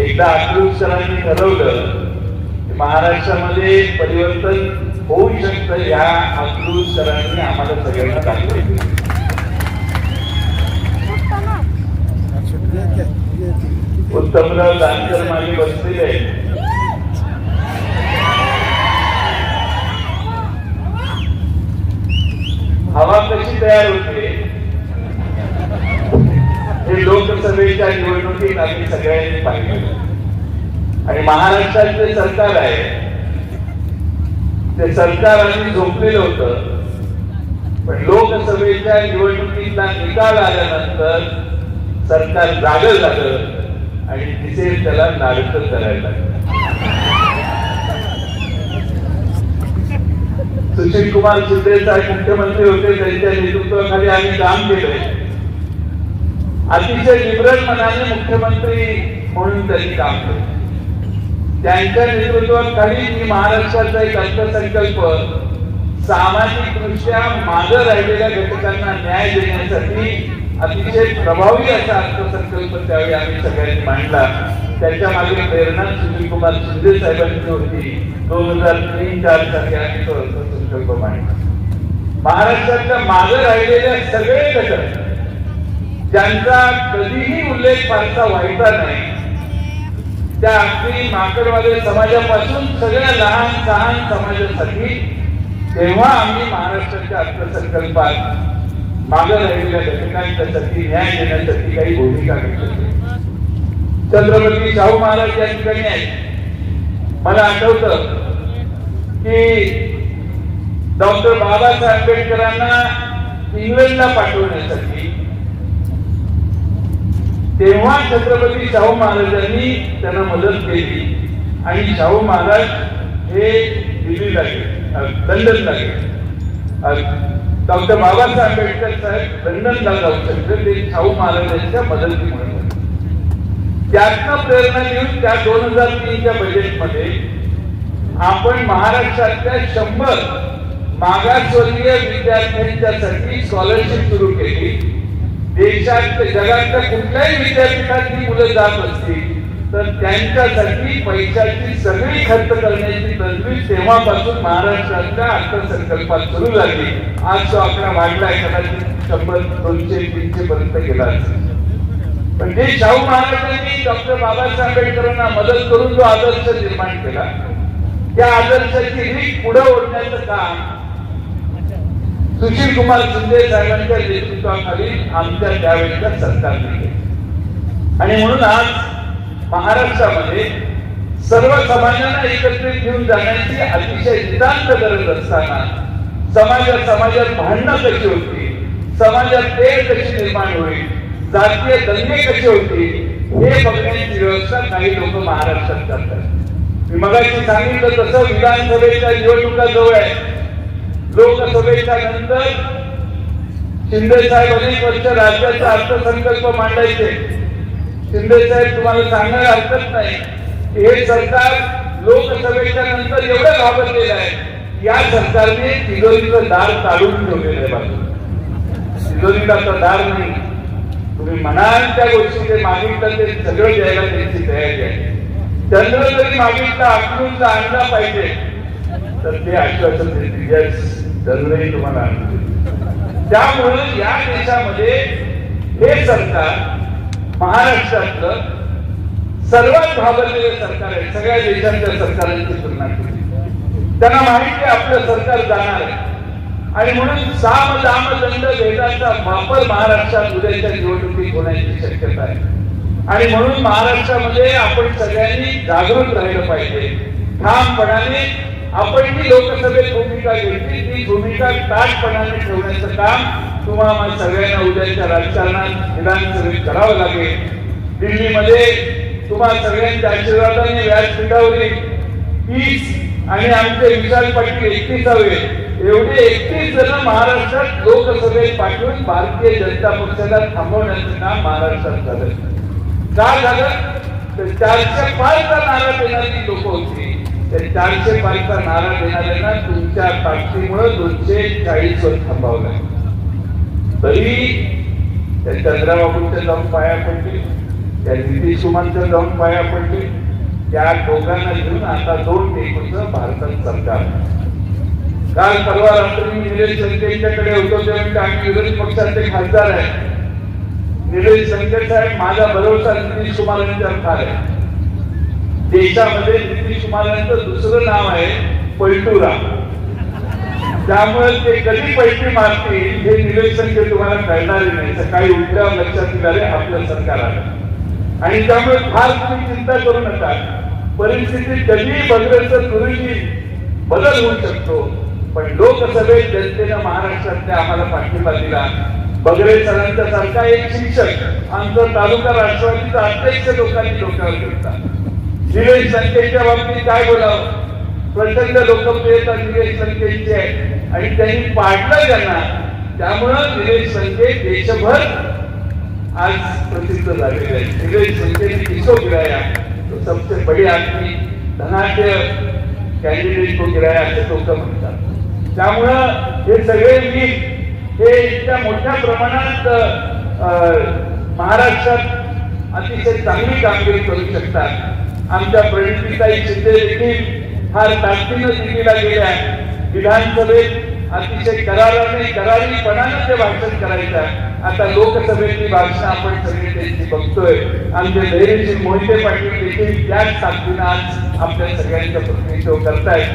एकदा अकलूज सरांनी ठरवलं महाराष्ट्रामध्ये परिवर्तन होऊ शकतं या अकलूज सरांनी आम्हाला सगळ्यांना दाखवलं. उत्तमराव जानकर मागे बसलेले हवा कशी तयार होते? हे लोकसभेच्या निवडणुकीत आम्ही सगळ्यांनी पाहिलं. आणि महाराष्ट्रात जे सरकार आहे ते सरकार आम्ही झोपलेलं होतं. पण लोकसभेच्या निवडणुकीतला निकाल आल्यानंतर सरकार जाग झालं आणि तिथे त्याला नाडकं करायला लागलं. सुशील कुमार शिंदे मुख्यमंत्री होते त्यांच्या नेतृत्वाखाली आम्ही काम केलंय. अतिशय लिबरल मनाने मुख्यमंत्री म्हणून त्यांनी काम केलं. त्यांच्या नेतृत्वाखाली मी महाराष्ट्राचा एक अर्थसंकल्प सामाजिक दृष्ट्या मागे राहिलेल्या घटकांना न्याय देण्यासाठी अतिशय प्रभावी असा अर्थसंकल्प त्यावेळी आम्ही सगळ्यांनी मांडला. त्याच्यामागे प्रेरणा सुनील कुमार शिंदे साहेबांची होती. दोन हजार तीन चार साली आम्ही तो अर्थसंकल्प मांडला. महाराष्ट्रातल्या मागे राहिलेल्या सगळे घटक ज्यांचा कधीही उल्लेख फारसा व्हायचा नाही. त्या अगदी माकडवाले समाजापासून सगळ्या लहान सहान समाजासाठी तेव्हा आम्ही महाराष्ट्राच्या अर्थसंकल्पात मागे राहिलेल्या घटकांच्यासाठी न्याय देण्यासाठी काही भूमिका घेतली. छत्रपती शाहू महाराज या ठिकाणी आहेत. मला आठवत की डॉक्टर बाबासाहेब आंबेडकरांना इंग्लंडला पाठवण्यासाठी तेव्हा छत्रपती शाहू महाराजांनी त्यांना मदत केली. आणि शाहू महाराज हे दिल्लीला गेले. अ, लंडनला गेले. डॉक्टर बाबासाहेब आंबेडकर साहेब लंडनला जाऊ शकले ते शाहू महाराजांच्या मदतीमुळे त्यातनं प्रेरणा घेऊन त्या दोन हजार तीनच्या बजेटमध्ये आपण महाराष्ट्रातल्या शंभर मागासवर्गीय विद्यार्थ्यांच्यासाठी स्कॉलरशिप सुरू केली. देशात जगातल्या कुठल्याही विद्यापीठात ही मुलं जात असतील तर त्यांच्यासाठी पैशाची सगळी खर्च करण्याची तजवीज तेव्हापासून महाराष्ट्राच्या अर्थसंकल्पात सुरू झाली. आज तो आकडा वाढला कदाचित शंभर दोनशे तीनशे पर्यंत गेला असेल. पण जे शाहू महाराजांनी डॉक्टर बाबासाहेब आंबेडकरांना मदत करून जो आदर्श निर्माण केला त्या आदर्शाची रीत पुढे ओढण्याचं काम सुशील कुमार शिंदे साहेबांच्या नेतृत्वाखाली आमच्या त्यावेळेचा सरकारने केलं आणि म्हणून आज महाराष्ट्रामध्ये सर्व समाजांना एकत्रित घेऊन जाण्याची अतिशय नितांत गरज असताना समाजात समाजात भांडणं कशी होती समाजात तेढ कशी निर्माण होईल? जातीय दंगे कसे होतील? हे बघण्याची व्यवस्था काही लोक महाराष्ट्रात करतात. मी मगाशी सांगितलं तसं विधानसभेच्या निवडणुका जवळ आहे लोकसभेच्या नंतर शिंदे साहेब अनेक वर्ष राज्याचा अर्थसंकल्प मांडायचे. शिंदे साहेब तुम्हाला सांगायला हरकत नाही. हे सरकार लोकसभेच्या नंतर एवढं घाबरलेलं आहे. या सरकारने तिजोरीचं दार काढून ठेवलेलं आहे बाजूला तिजोरीला दार नाही. तुम्ही म्हणाल त्या गोष्टी ते मागितलं ते सगळं द्यायला त्यांची तयारी आहे. चंद्र जरी मागितला अकलूनचा आणला पाहिजे. तर ते आश्वासन देतील. दरवेळी तुम्हाला त्यामुळे या देशामध्ये हे सरकार महाराष्ट्रातलं सर्वात घाबरलेलं सरकार आहे. सगळ्या देशांच्या सरकारांची तुलना केली. त्यांना माहिती आहे आपलं सरकार जाणार आहे. आणि म्हणून साम दाम दंड भेदाचा वापर महाराष्ट्रात उद्याच्या निवडणुकीत होण्याची शक्यता आहे. आणि म्हणून महाराष्ट्रामध्ये आपण सगळ्यांनी जागृत राहिलं पाहिजे. ठामपणाने आपण जी लोकसभेत भूमिका घेतली. ती भूमिका ताटपणाने ठेवण्याचं काम तुम्हाला सगळ्यांना उद्याच्या राजकारणात विधानसभेत करावं लागेल. दिल्लीमध्ये तुम्हाला सगळ्यांच्या आशीर्वादाने व्यासपीठावरील तीस आणि आमचे विशाल पाटील एकतीसावे एवढे एकतीस जण महाराष्ट्रात लोकसभेत पाठवून भारतीय जनता पक्षाला थांबवण्याचं काम महाराष्ट्रात झालं. का झालं? तर चारशे पाच नारा देणारी लोक होती. चारशे पाचचा नारा देणाऱ्यांना तुमच्या ताकदीमुळे दोनशे चाळीस वर थांबवलं तरी त्या चंद्राबाबूच्या जाऊन पाया पडली त्या नितीश कुमारच्या जाऊन पाया पडले त्या दोघांना घेऊन आता दोन टेकूचं भारतात सरकार. काल परवा रात्री मी निलेश संकेतच्याकडे होतो तेव्हा आम्ही विरोधी पक्षाचे खासदार आहे निलेश संकेत साहेब माझा भरोसा नितीश कुमार यांच्यावर फार आहे. देशामध्ये नितीश कुमारांचं दुसरं नाव आहे पलटुरा त्यामुळे ते कधी पैसे मारतील हे निवेदन ते तुम्हाला कळणार नाही. सकाळी उठल्या लक्षात निघाले आपलं सरकार आलं आणि त्यामुळे फार तुम्ही चिंता करू नका. परिस्थिती कधीही बदलायचं तुरीची बदल होऊ शकतो. पण लोकसभेत जनतेनं महाराष्ट्रातल्या आम्हाला पाठिंबा दिला. बगरे सरांच्या सारखा एक शिक्षक. आमचा तालुका राष्ट्रवादीचा अध्यक्ष लोकांनी डोक्यावर घेतला. निलेश संख्येच्या बाबतीत काय बोलावं? प्रचंड लोकप्रियता निलेश संख्येची आहे. आणि त्यांनी पाडलं त्यांना. त्यामुळं निलेश संख्ये देशभर आज प्रसिद्ध झालेले आहे. निलेश संख्येने किसो गिराया? तो सबसे बडी आदमी धनाढ्य कॅन्डिडेट को गिराया असे लोक म्हणतात. त्यामुळं हे सगळे मी हे इतक्या मोठ्या प्रमाणात अं, महाराष्ट्रात अतिशय चांगली कामगिरी करू शकतात. आमच्या प्रणितीताई शिंदे देखील फार ताकदीनं दिल्लीला गेल्या विधानसभेत अतिशय कराराने करारीपणाने ते भाषण करायचं आता लोकसभेची भाषण आपण सगळे त्यांची बघतोय. आमचे धैर्यशील मोहिते पाटील देखील त्याच ताकदीनं आज आपल्या सगळ्यांच्या प्रतिनिधित्व करतायत.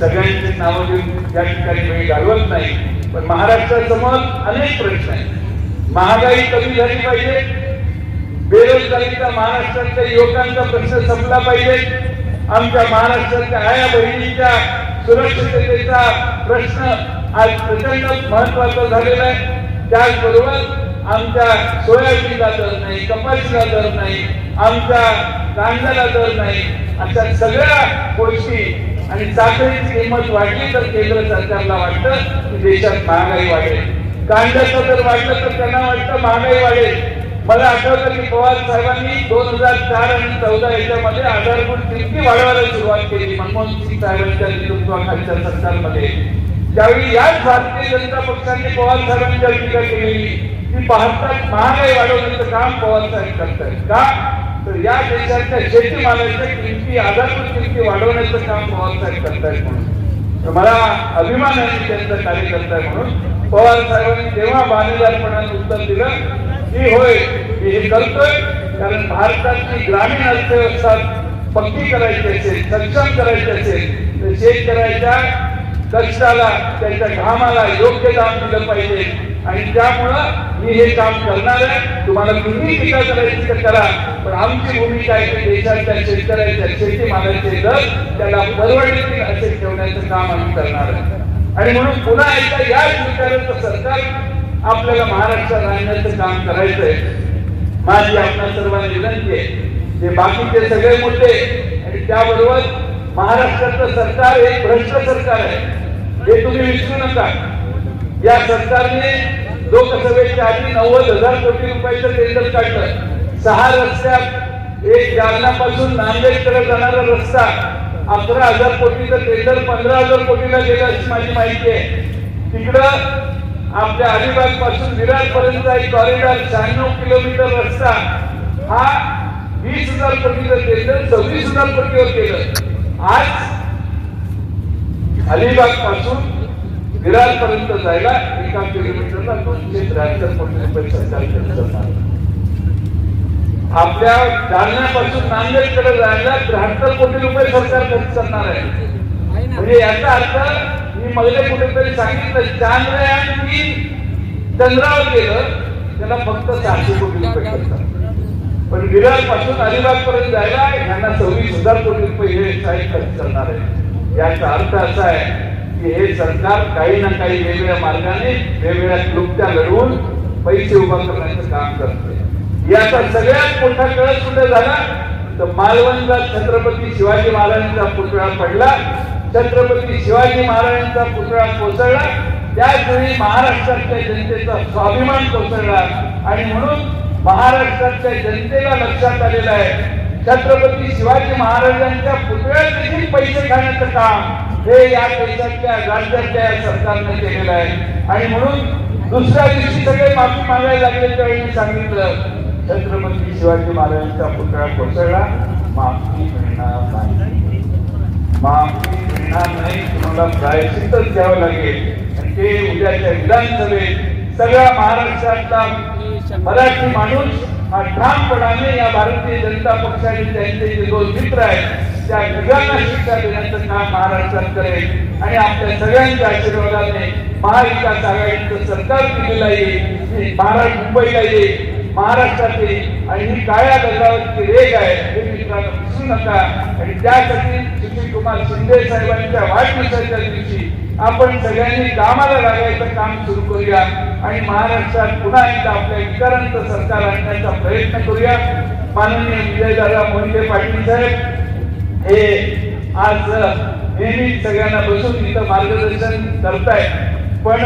सगळ्यांची नावं घेऊन या ठिकाणी वेळ घालवत नाही. पण महाराष्ट्रासमोर अनेक प्रश्न आहेत. महागाई कमी झाली पाहिजे. बेरोजगारीचा महाराष्ट्रातल्या युवकांचा प्रश्न संपला पाहिजे. आमच्या महाराष्ट्रातल्या आया बहिणींच्या सुरक्षिततेचा प्रश्न आज प्रचंड महत्त्वाचा झालेला आहे. त्याचबरोबर आमच्या सोयाबीनला दर नाही कपाशीला दर नाही आमच्या कांद्याला दर नाही अशा सगळ्या गोष्टी आणि साखरेची किंमत वाढली तर केंद्र सरकारला वाटतं की देशात महागाई वाढेल. कांद्याचं दर वाढलं तर त्यांना वाटतं महागाई वाढेल. मला आठवतं की पवार साहेबांनी दोन हजार चार आणि चौदा याच्यामध्ये आधारभूत किमती वाढवायला सुरुवात केली. मनमोहन सिंग साहेबांच्या नेतृत्वाखालच्या सरकारमध्ये. त्यावेळी याच भारतीय जनता पक्षाने पवार साहेबांच्या टीका केलेली की भारतात महागाई वाढवण्याचं काम पवार साहेब करतायत का? तर या देशाच्या शेतीमालाच्या किमती आधारभूत किमती वाढवण्याचं काम पवार साहेब करतायत म्हणून. तर मला अभिमान आहे त्यांचं कार्यकर्ता म्हणून. पवार साहेबांनी जेव्हा बालेदारपणाने उत्तर दिलं की होय हे करतोय कारण भारताची ग्रामीण अर्थव्यवस्था पक्की करायची असेल सक्षम करायची असेल तर शेतकऱ्याच्या कष्टाला त्याच्या घामाला योग्य दाम दिलं पाहिजे. आणि त्यामुळं मी हे काम करणार आहे. तुम्हाला तुम्ही टीका करायची तर करा पण आमची भूमिका आहे की देशाच्या शेतकऱ्याच्या शेतीमालाचे दर त्याला परवडतील असे ठेवण्याचं काम आम्ही करणार आहे. आणि म्हणून पुन्हा एकदा याच विचाराचं सरकार आपल्याला महाराष्ट्रात आणण्याचं काम करायचंय. माझी आपल्या सर्वांनी विनंती आहे. ते बाकीचे सगळे मुद्दे आणि त्याबरोबर महाराष्ट्राचं सरकार हे भ्रष्ट सरकार आहे. हे तुम्ही विसरू नका. या सरकारने लोकसभेच्या आधी नव्वद हजार कोटी रुपयाचं टेंडर काढलं. सहा रस्त्यात एक जालनापासून नांदेडकडे जाणारा रस्ता अकरा हजार कोटीचं टेंडर पंधरा हजार कोटीला गेलं अशी माझी माहिती आहे. तिकडं आपल्या अलिबागपासून विरार पर्यंत एक कॉरिडॉर शहाण्णव किलोमीटर रस्ता. हा वीस हजार पटीवर केलं सव्वीस हजार पटीवर गेलं आज अलिबागपासून विरार पर्यंत जायला एका किलोमीटरला दोनशे त्र्याहत्तर कोटी रुपये सरकार खर्च करणार आपल्या जालन्यापासून नांदेडकडे जायला त्र्याहत्तर कोटी रुपये सरकार खर्च करणार आहे. म्हणजे याचा अर्थ मी मधले कुठेतरी सांगितलं चांद्रयान तीन चंद्रावर गेलं त्याला फक्त सहाशे कोटी रुपये खर्च पण विरारपासून अलिबाग पर्यंत जायला यांना सव्वीस हजार कोटी रुपये हे काही खर्च करणार आहे याचा अर्थ असा आहे की हे सरकार काही ना काही वेगवेगळ्या मार्गाने वेगवेगळ्या क्लुप्त्या लढवून पैसे उभा करण्याचं काम करते याचा सगळ्यात मोठा कळस कुठे झाला? तर मालवणचा छत्रपती शिवाजी महाराजांचा पुतळा पडला. छत्रपती शिवाजी महाराजांचा पुतळा कोसळला. त्याचवेळी महाराष्ट्रातल्या जनतेचा स्वाभिमान कोसळला. आणि म्हणून महाराष्ट्रातल्या जनतेला लक्षात आलेलं आहे छत्रपती शिवाजी महाराजांच्या पुतळ्यात देखील पैसे खाण्याचं काम हे या देशातल्या राज्यातल्या या सरकारने केलेलं आहे. आणि म्हणून दुसऱ्या दिवशी सगळे माफी मागायला लागले त्यावेळी मी सांगितलं छत्रपती शिवाजी महाराजांचा पुतळा कोसळला. माफी मिळणार नाही. माफी मिळणार नाही तुम्हाला प्रायश्चितच द्यावं लागेल. आणि ते उद्याच्या विधानसभेत सगळ्या महाराष्ट्रातला मराठी माणूस हा ठामपणाने या भारतीय जनता पक्षाने त्यांचे जे दोन मित्र आहेत त्या सगळ्यांना शिक्षा देण्याचं काम महाराष्ट्रात करेल. आणि आपल्या सगळ्यांच्या आशीर्वादाने महाविकास आघाडीचं सरकार दिलेला येईल महाराष्ट्र मुंबईला येईल. महाराष्ट्रातील आणि ही काळ्या दगडावरची रेग आहे हे मित्रांनो विसरू नका. आणि त्यासाठी सुशील कुमार शिंदे साहेबांच्या वाढदिवसाच्या दिवशी आपण सगळ्यांनी कामाला लागायचं काम सुरू करूया आणि महाराष्ट्रात पुन्हा एकदा आपल्या विचारांचं सरकार आणण्याचा प्रयत्न करूया. माननीय विजयदादा मोहिते पाटील साहेब हे आज नेहमी सगळ्यांना बसून इथं मार्गदर्शन करतायत. पण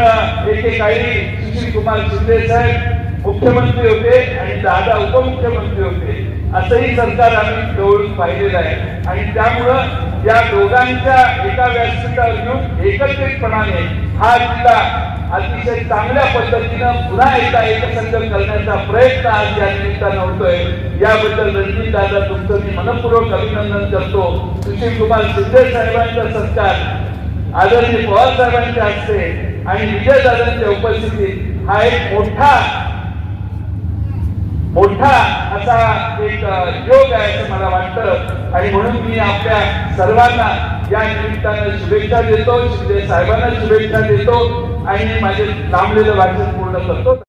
एके काही सुशील कुमार शिंदे साहेब मुख्यमंत्री होते आणि दादा उपमुख्यमंत्री होते. असंही सरकार आम्ही जवळून पाहिलेलं आहे. आणि त्यामुळं या दोघांच्या एका व्यासपीठावर घेऊन एकत्रितपणाने हा जिल्हा अतिशय चांगल्या पद्धतीनं पुन्हा एकदा एकसंघ करण्याचा प्रयत्न आज या निमित्तानं होतोय. याबद्दल रणजित दादा तुमचं मी मनपूर्वक अभिनंदन करतो. सुशील कुमार शिंदे साहेबांचा सत्कार आदरणीय पवार साहेबांच्या हस्ते आणि विजय दादांच्या उपस्थितीत हा एक मोठा मोठा असा एक योग आहे असं मला वाटतं. आणि म्हणून मी आपल्या सर्वांना या निमित्तानं शुभेच्छा देतो शिंदे साहेबांना शुभेच्छा देतो आणि माझे लांबलेलं वाचन पूर्ण करतो.